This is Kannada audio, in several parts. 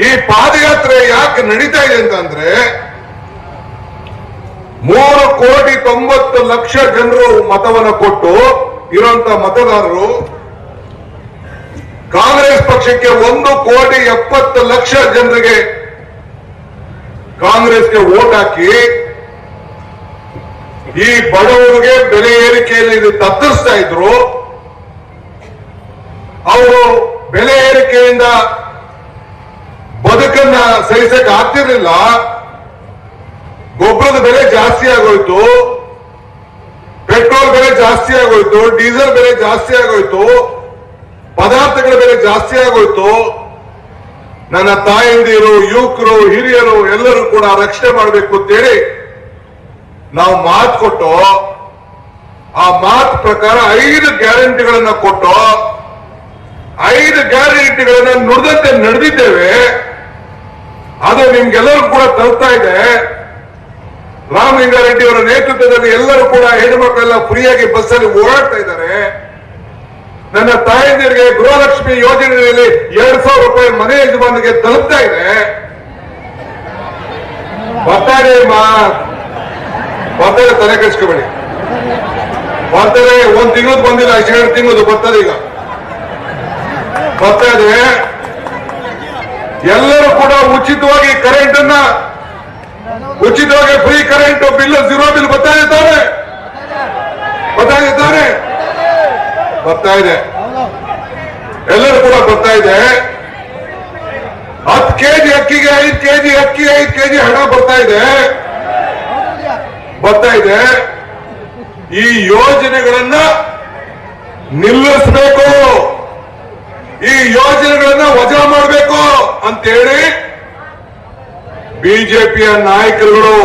ಈ ಪಾದಯಾತ್ರೆ ಯಾಕೆ ನಡೀತಾ ಇದೆ ಅಂತಂದ್ರೆ ಮೂರು ಕೋಟಿ ತೊಂಬತ್ತು ಲಕ್ಷ ಜನರು ಮತವನ್ನು ಕೊಟ್ಟು ಇರುವಂತ ಮತದಾರರು ಕಾಂಗ್ರೆಸ್ ಪಕ್ಷಕ್ಕೆ ಒಂದು ಕೋಟಿ ಎಪ್ಪತ್ತು ಲಕ್ಷ ಜನರಿಗೆ ಕಾಂಗ್ರೆಸ್ಗೆ ವೋಟ್ ಹಾಕಿ ಈ ಬಡವರಿಗೆ ಬೆಲೆ ಏರಿಕೆಯಲ್ಲಿ ಇದು ತತ್ತರಿಸ್ತಾ ಇದ್ರು. ಅವರು ಬೆಲೆ ಏರಿಕೆಯಿಂದ ಸಹಿಸಕ್ಕೆ ಆಗ್ತಿರ್ಲಿಲ್ಲ. ಗೊಬ್ಬರದ ಬೆಲೆ ಜಾಸ್ತಿ ಆಗೋಯ್ತು. ಪೆಟ್ರೋಲ್ ಬೆಲೆ ಜಾಸ್ತಿ ಆಗೋಯ್ತು, ಡೀಸೆಲ್ ಬೆಲೆ ಜಾಸ್ತಿ ಆಗೋಯ್ತು, ಪದಾರ್ಥಗಳ ಬೆಲೆ ಜಾಸ್ತಿ ಆಗೋಯ್ತು. ನನ್ನ ತಾಯಂದಿರು, ಯುವಕರು, ಹಿರಿಯರು ಎಲ್ಲರೂ ಕೂಡ ರಕ್ಷಣೆ ಮಾಡಬೇಕು ಅಂತೇಳಿ ನಾವು ಮಾತು ಕೊಟ್ಟು, ಆ ಮಾತು ಪ್ರಕಾರ ಐದು ಗ್ಯಾರಂಟಿಗಳನ್ನ ಕೊಟ್ಟು, ಐದು ಗ್ಯಾರಂಟಿಗಳನ್ನ ನುಡಿದಂತೆ ನಡೆದಿದ್ದೇವೆ. ಅದು ನಿಮ್ಗೆಲ್ಲರೂ ಕೂಡ ತಲುಪ್ತಾ ಇದೆ. ರಾಮಲಿಂಗಾರೆಡ್ಡಿ ಅವರ ನೇತೃತ್ವದಲ್ಲಿ ಎಲ್ಲರೂ ಕೂಡ ಹೆಣ್ಣುಮಕ್ಕಳೆಲ್ಲ ಫ್ರೀಯಾಗಿ ಬಸ್ಸಲ್ಲಿ ಓಡಾಡ್ತಾ ಇದ್ದಾರೆ. ನನ್ನ ತಾಯಂದಿರಿಗೆ ಗೃಹಲಕ್ಷ್ಮಿ ಯೋಜನೆಯಲ್ಲಿ ಎರಡ್ ಸಾವಿರ ರೂಪಾಯಿ ಮನೆ ಯಜಮಾನಿಗೆ ತಲುಪ್ತಾ ಇದೆ. ಬರ್ತಾರೆ ಮಾ ಬರ್ತಾರೆ ತಲೆ ಕಳಿಸ್ಕೋಬೇಡಿ ಬರ್ತಾರೆ ಒಂದ್ ತಿಂಗಳು ಬಂದಿಲ್ಲ ಎರಡು ತಿಂಗಳು ಬರ್ತದೆ ಈಗ. ಬರ್ತಾ ಇದೆ ಎಲ್ಲರೂ ಕೂಡ ಉಚಿತವಾಗಿ ಕರೆಂಟ್ ಅನ್ನ ಉಚಿತವಾಗಿ free current bill zero bill ಬರ್ತಾ ಇದ್ದಾರೆ. ಬರ್ತಾ ಇದ್ದಾರೆ. ಬರ್ತಾ ಇದೆ. ಎಲ್ಲರೂ ಕೂಡ ಬರ್ತಾ ಇದೆ. ಹತ್ತು ಕೆಜಿ ಅಕ್ಕಿಗೆ ಐದು ಕೆಜಿ ಅಕ್ಕಿ, ಐದು ಕೆಜಿ ಹಣ ಬರ್ತಾ ಇದೆ. ಬರ್ತಾ ಇದೆ. ಈ ಯೋಜನೆಗಳನ್ನ ನಿಲ್ಲಿಸಬೇಕು. ಈ ಮಾಡಬೇಕು ಅಂತೇಳಿ ಬಿಜೆಪಿಯ ನಾಯಕರುಗಳು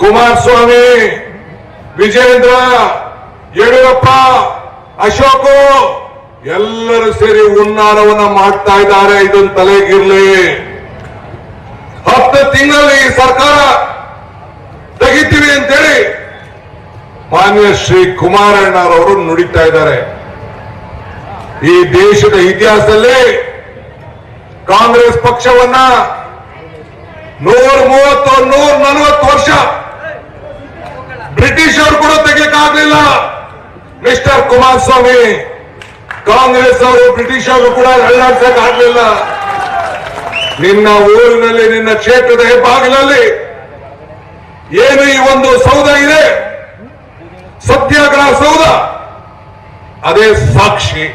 ಕುಮಾರಸ್ವಾಮಿ ವಿಜೇಂದ್ರ ಯಡಿಯೂರಪ್ಪ, ಅಶೋಕ್ ಎಲ್ಲರೂ ಸೇರಿ ಉನ್ನಾರವನ್ನ ಮಾಡ್ತಾ ಇದ್ದಾರೆ. ಇದೊಂದು ತಲೆಗಿರ್ಲಿ. ಹತ್ತು ತಿಂಗಳಲ್ಲಿ ಈ ಸರ್ಕಾರ ತೆಗಿತೀವಿ ಅಂತೇಳಿ ಮಾನ್ಯ ಶ್ರೀ ಕುಮಾರಣ್ಣರವರು ನುಡಿತಾ ಇದ್ದಾರೆ. ಈ ದೇಶದ ಇತಿಹಾಸದಲ್ಲಿ ಕಾಂಗ್ರೆಸ್ ಪಕ್ಷವನ್ನ ನೂರ ಮೂವತ್ತು, ನೂರ ನಲವತ್ತು ವರ್ಷ ಬ್ರಿಟಿಷ್ ಕೂಡ ತೆಗಿಯಕ್ಕಾಗ್ಲಿಲ್ಲ ಮಿಸ್ಟರ್ ಕುಮಾರಸ್ವಾಮಿ, ಕಾಂಗ್ರೆಸ್ ಅವರು ಬ್ರಿಟಿಷ್ ಅವರು ಕೂಡ ಅಳ್ಳಾಡ್ಸಕ್ ಆಗ್ಲಿಲ್ಲ. ನಿನ್ನ ಊರಿನಲ್ಲಿ, ನಿನ್ನ ಕ್ಷೇತ್ರದ ಹೆಬ್ಬಾಗಿಲಲ್ಲಿ ಏನು ಈ ಒಂದು ಸೌಧ ಇದೆ? ಸತ್ಯಾಗ್ರಹ ಸೌಧ. ಅದೇ ಸಾಕ್ಷಿ.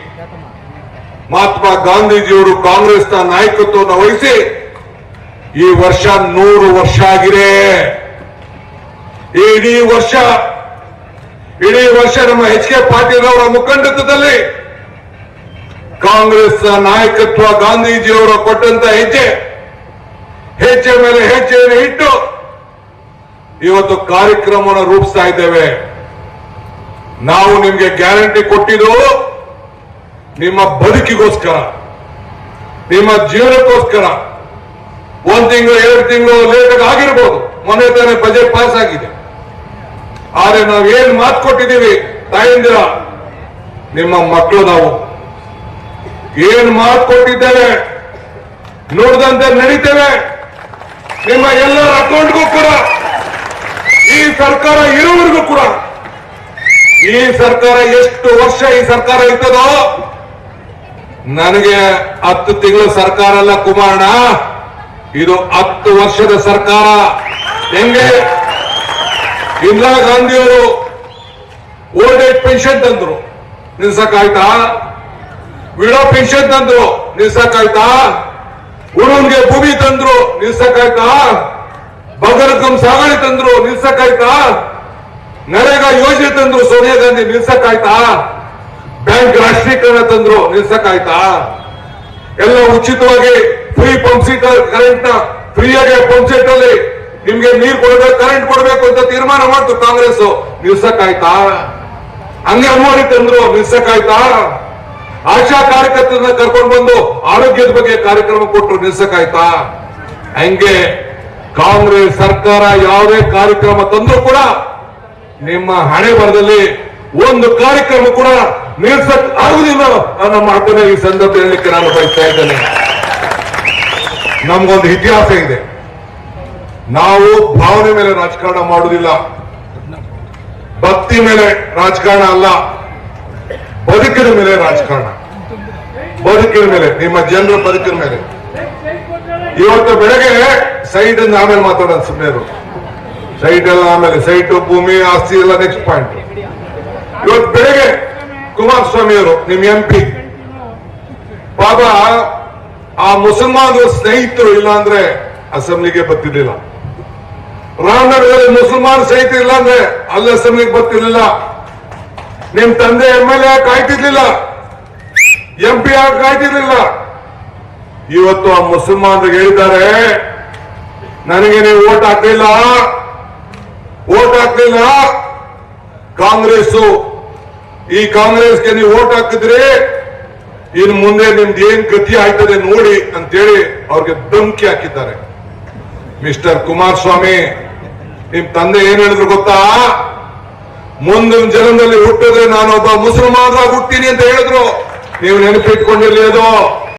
ಮಹಾತ್ಮ ಗಾಂಧೀಜಿಯವರು ಕಾಂಗ್ರೆಸ್ನ ನಾಯಕತ್ವವನ್ನು ವಹಿಸಿ ಈ ವರ್ಷ ನೂರು ವರ್ಷ ಆಗಿದೆ. ಇಡೀ ವರ್ಷ ಇಡೀ ವರ್ಷ ನಮ್ಮ ಎಚ್ ಕೆ ಪಾಟೀಲ್ ಅವರ ಮುಖಂಡತ್ವದಲ್ಲಿ ಕಾಂಗ್ರೆಸ್ ನಾಯಕತ್ವ ಗಾಂಧೀಜಿಯವರ ಕೊಟ್ಟಂತ ಹೆಜ್ಜೆ ಹೆಜ್ಜೆ ಮೇಲೆ ಹೆಜ್ಜೆಯನ್ನು ಇಟ್ಟು ಇವತ್ತು ಕಾರ್ಯಕ್ರಮವನ್ನು ರೂಪಿಸ್ತಾ ಇದ್ದೇವೆ. ನಾವು ನಿಮ್ಗೆ ಗ್ಯಾರಂಟಿ ಕೊಟ್ಟಿದ್ದು ನಿಮ್ಮ ಬದುಕಿಗೋಸ್ಕರ, ನಿಮ್ಮ ಜೀವನಕ್ಕೋಸ್ಕರ, ಒಂದ್ ತಿಂಗಳು, ಎರಡು ತಿಂಗಳು ಲೇಟ್ ಆಗಿರ್ಬೋದು. ಮೊನ್ನೆ ತಾನೇ ಬಜೆಟ್ ಪಾಸ್ ಆಗಿದೆ. ಆದ್ರೆ ನಾವು ಏನ್ ಮಾತು ಕೊಟ್ಟಿದ್ದೀವಿ, ತಾಯಂದಿರ, ನಿಮ್ಮ ಮಕ್ಕಳು ನಾವು ಏನ್ ಮಾತು ಕೊಟ್ಟಿದ್ದೇವೆ, ನೋಡಿದಂತೆ ನಡೀತೇವೆ. ನಿಮ್ಮ ಎಲ್ಲರ ಅಕೌಂಟ್ಗೂ ಕೂಡ, ಈ ಸರ್ಕಾರ ಇರುವವರೆಗೂ ಕೂಡ, ಈ ಸರ್ಕಾರ ಎಷ್ಟು ವರ್ಷ ಈ ಸರ್ಕಾರ ಇರ್ತದೋ ನನಗೆ ಹತ್ತು ತಿಂಗಳ ಸರ್ಕಾರ ಅಲ್ಲ ಕುಮಾರಣ ಇದು ಹತ್ತು ವರ್ಷದ ಸರ್ಕಾರ. ಹೆಂಗೆ? ಇಂದಿರಾ ಗಾಂಧಿಯವರು ಓಲ್ಡ್ ಏಜ್ ಪೆನ್ಷನ್ ತಂದ್ರು. ನಿಲ್ಸಕ್ಕಾಯ್ತಾ? ವಿಡೋ ಪೆನ್ಷನ್ ತಂದ್ರು. ನಿಲ್ಸಕ್ಕಾಯ್ತಾ? ಹುಡುಗನ್ಗೆ ಭೂಮಿ ತಂದ್ರು. ನಿಲ್ಸಕ್ಕಾಯ್ತಾ? ಬಗರಕಂ ಸಾಗಣೆ ತಂದ್ರು. ನಿಲ್ಸಕ್ಕಾಯ್ತಾ? ನರೇಗಾ ಯೋಜನೆ ತಂದ್ರು ಸೋನಿಯಾ ಗಾಂಧಿ. ನಿಲ್ಸಕ್ಕಾಯ್ತಾ? ಬ್ಯಾಂಕ್ ರಾಷ್ಟ್ರೀಕರಣ ತಂದ್ರು, ನಿಲ್ಸಕ್ಕಾಯ್ತಾ? ಎಲ್ಲ ಉಚಿತವಾಗಿ ಫ್ರೀ ಪಂಪ್ ಕರೆಂಟ್ನ ಫ್ರೀಯಾಗಿ ಪಂಪ್ ಸೆಟ್ ಅಲ್ಲಿ ನಿಮ್ಗೆ ನೀರು ಕೊಡಬೇಕು ಕರೆಂಟ್ ಕೊಡಬೇಕು ಅಂತ ತೀರ್ಮಾನ ಮಾಡ್ತು ಕಾಂಗ್ರೆಸ್. ನಿಲ್ಸಕ್ಕಾಯ್ತಾ? ಹಂಗೆ ಅಂಗನವಾಡಿ ತಂದ್ರು, ನಿಲ್ಸಕ್ಕಾಯ್ತಾ? ಆಶಾ ಕಾರ್ಯಕರ್ತರನ್ನ ಕರ್ಕೊಂಡು ಬಂದು ಆರೋಗ್ಯದ ಬಗ್ಗೆ ಕಾರ್ಯಕ್ರಮ ಕೊಟ್ಟರು ನಿಲ್ಸಕ್ಕಾಯ್ತಾ? ಹಂಗೆ ಕಾಂಗ್ರೆಸ್ ಸರ್ಕಾರ ಯಾವುದೇ ಕಾರ್ಯಕ್ರಮ ತಂದ್ರು ಕೂಡ ನಿಮ್ಮ ಹಣೆ ಬರದಲ್ಲಿ ಒಂದು ಕಾರ್ಯಕ್ರಮ ಕೂಡ ನಿಲ್ಸಕ್ ಆಗುದಿಲ್ಲ ಅನ್ನೋ ಮಾತನ್ನ ಈ ಸಂದರ್ಭ ಹೇಳಲಿಕ್ಕೆ ನಾನು ಬಯಸ್ತಾ ಇದ್ದೇನೆ. ನಮ್ಗೊಂದು ಇತಿಹಾಸ ಇದೆ. ನಾವು ಭಾವನೆ ಮೇಲೆ ರಾಜಕಾರಣ ಮಾಡುವುದಿಲ್ಲ. ಭಕ್ತಿ ಮೇಲೆ ರಾಜಕಾರಣ ಅಲ್ಲ. ಬದುಕಿನ ಮೇಲೆ ರಾಜಕಾರಣ. ಬದುಕಿನ ಮೇಲೆ, ನಿಮ್ಮ ಜನರ ಬದುಕಿನ ಮೇಲೆ. ಇವತ್ತು ಬೆಳಗ್ಗೆ ಸೈಟ್ ಆಮೇಲೆ ಮಾತಾಡೋಣ ಸುಮ್ಮನೆ ಸೈಟ್ ಎಲ್ಲ ಆಮೇಲೆ, ಸೈಟ್ ಭೂಮಿ, ಆಸ್ತಿ ಎಲ್ಲ ನೆಕ್ಸ್ಟ್ ಪಾಯಿಂಟ್ ಇವತ್ತು ಬೆಳಗ್ಗೆ ಕುಮಾರಸ್ವಾಮಿ ಅವರು ನಿಮ್ ಎಂ ಪಿ ಪಾಪ ಆ ಮುಸಲ್ಮಾನ ಸ್ನೇಹಿತರು ಇಲ್ಲ ಅಂದ್ರೆ ಅಸೆಂಬ್ಲಿಗೆ ಬರ್ತಿರ್ಲಿಲ್ಲ. ರಾಮನಗರದಲ್ಲಿ ಮುಸಲ್ಮಾನ್ ಸ್ನೇಹಿತರು ಇಲ್ಲ ಅಂದ್ರೆ ಅಲ್ಲಿ ಅಸೆಂಬ್ಲಿಗೆ ಬರ್ತಿರ್ಲಿಲ್ಲ. ನಿಮ್ ತಂದೆ ಎಂ ಎಲ್ ಎ ಕಾಯ್ತಿರ್ಲಿಲ್ಲ. ಎಂ ಪಿ ಆಗಿ ಕಾಯ್ತಿರ್ಲಿಲ್ಲ. ಇವತ್ತು ಆ ಮುಸಲ್ಮಾನರಿಗೆ ಹೇಳಿದ್ದಾರೆ, ನನಗೆ ನೀವು ಓಟ್ ಹಾಕ್ಲಿಲ್ಲ. ಓಟ್ ಹಾಕ್ಲಿಲ್ಲ. ಕಾಂಗ್ರೆಸ್ ಈ ಕಾಂಗ್ರೆಸ್ಗೆ ನೀವು ಓಟ್ ಹಾಕಿದ್ರೆ ಇನ್ ಮುಂದೆ ನಿಮ್ದು ಏನ್ ಗತಿ ಆಯ್ತದೆ ನೋಡಿ ಅಂತೇಳಿ ಅವ್ರಿಗೆ ಧಮಕಿ ಹಾಕಿದ್ದಾರೆ. ಮಿಸ್ಟರ್ ಕುಮಾರಸ್ವಾಮಿ, ನಿಮ್ ತಂದೆ ಏನ್ ಹೇಳಿದ್ರು ಗೊತ್ತಾ? ಮುಂದಿನ ಜನ್ಮದಲ್ಲಿ ಹುಟ್ಟಿದ್ರೆ ನಾನೊಬ್ಬ ಮುಸಲ್ಮಾನರಾಗಿ ಹುಟ್ಟೀನಿ ಅಂತ ಹೇಳಿದ್ರು. ನೀವು ನೆನಪಿಟ್ಕೊಂಡಿರ್ಲಿ ಅದು.